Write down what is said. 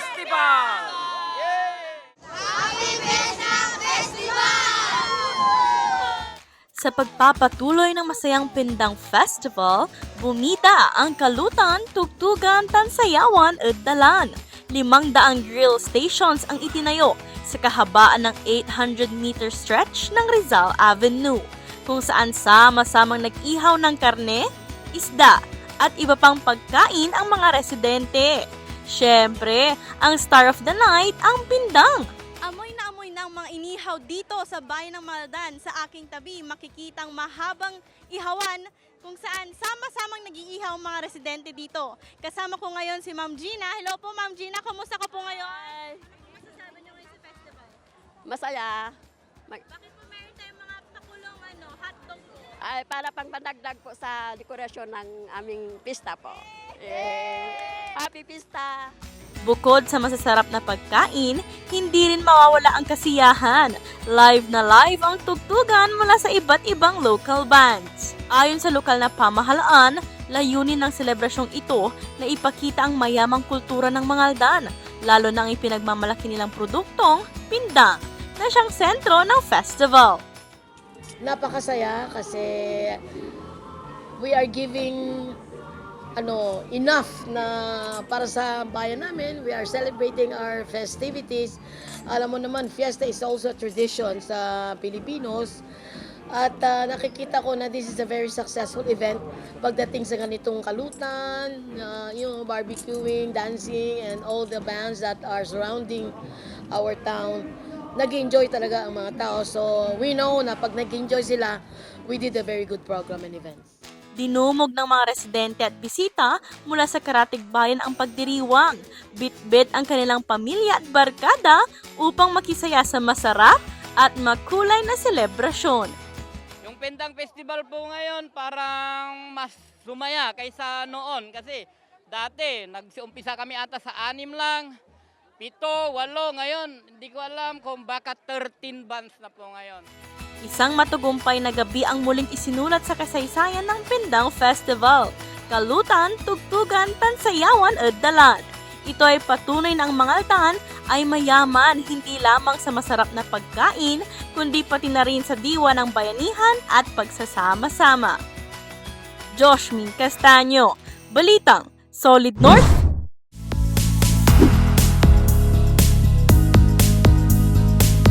Festival! Happy Besak Festival! Sa pagpapatuloy ng masayang Pindang Festival, bumita ang Kalutan, Tugtugan, Tansayawan at Dalan. Limang daang grill stations ang itinayo sa kahabaan ng 800-meter stretch ng Rizal Avenue, kung saan sama-samang nag-ihaw ng karne, isda, at iba pang pagkain ang mga residente. Siyempre, ang star of the night ang pindang. Amoy na amoy ng mga inihaw dito sa bayan ng Maldan. Sa aking tabi, makikitang mahabang ihawan kung saan sama-samang nag-iihaw mga residente dito. Kasama ko ngayon si Ma'am Gina. Hello po Ma'am Gina, kumusta ka po ngayon? Masasabi niyo ngayon sa festival? Masaya. Mag- Bakit po meron tayong mga pakulong ano, hotdog po? ay, para pang pandagdag po sa dekorasyon ng aming pista po. Yay! Happy pista! Bukod sa masasarap na pagkain, hindi rin mawawala ang kasiyahan. Live na live ang tugtugan mula sa iba't ibang local bands. Ayon sa lokal na pamahalaan, layunin ng selebrasyong ito na ipakita ang mayamang kultura ng mga Aldan, lalo na ang ipinagmamalaki nilang produktong pindang na siyang sentro ng festival. napakasaya kasi we are giving ano enough na para sa bayan namin we are celebrating our festivities alam mo naman fiesta is also a tradition sa Pilipinos at ah, nakikita ko na this is a very successful event pagdating sa ganitong kalutan, ah, yung barbecuing, dancing, and all the bands that are surrounding our town nag-enjoy talaga ang mga tao. So, we know na pag nag-enjoy sila, we did a very good program and events. Dinumog ng mga residente at bisita mula sa Karatig Bayan ang pagdiriwang. Bit-bit ang kanilang pamilya at barkada upang makisaya sa masarap at makulay na selebrasyon. Yung Pendang Festival po ngayon parang mas sumaya kaysa noon kasi dati nagsiumpisa kami ata sa anim lang, pito, walo, ngayon hindi ko alam kung baka 13 bands na po ngayon. Isang matugumpay na gabi ang muling isinulat sa kasaysayan ng Pindang Festival. Kalutan, tugtugan, tansayawan at dalan. Ito ay patunay na ang mga altan ay mayaman hindi lamang sa masarap na pagkain, kundi pati na rin sa diwa ng bayanihan at pagsasama-sama. Josh Min Castaño, Balitang, Solid North